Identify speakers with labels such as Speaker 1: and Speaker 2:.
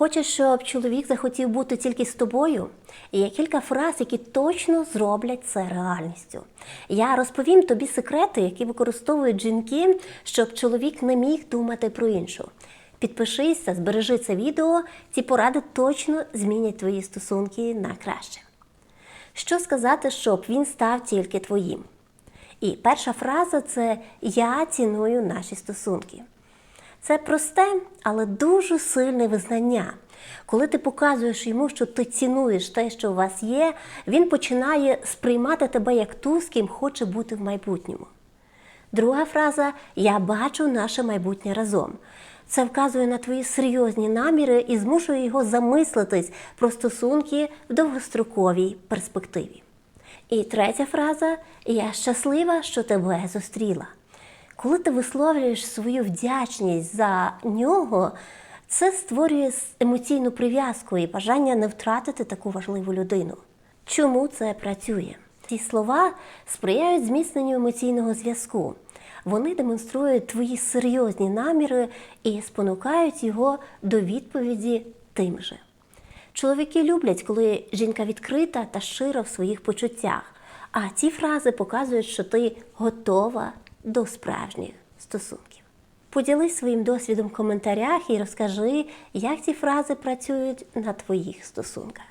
Speaker 1: Хочеш, щоб чоловік захотів бути тільки з тобою? Є кілька фраз, які точно зроблять це реальністю. Я розповім тобі секрети, які використовують жінки, щоб чоловік не міг думати про іншу. Підпишися, збережи це відео, ці поради точно змінять твої стосунки на краще. Що сказати, щоб він став тільки твоїм? І перша фраза це Я ціную наші стосунки. Це просте, але дуже сильне визнання. Коли ти показуєш йому, що ти цінуєш те, що у вас є, він починає сприймати тебе як ту, з ким хоче бути в майбутньому. Друга фраза Я бачу наше майбутнє разом. Це вказує на твої серйозні наміри і змушує його замислитись про стосунки в довгостроковій перспективі. І третя фраза Я щаслива, що тебе зустріла. Коли ти висловлюєш свою вдячність за нього, це створює емоційну прив'язку і бажання не втратити таку важливу людину. Чому це працює? Ці слова сприяють зміцненню емоційного зв'язку. Вони демонструють твої серйозні наміри і спонукають його до відповіді тим же. Чоловіки люблять, коли жінка відкрита та щира в своїх почуттях, а ці фрази показують, що ти готова до справжніх стосунків. Поділись своїм досвідом в коментарях і розкажи, як ці фрази працюють на твоїх стосунках.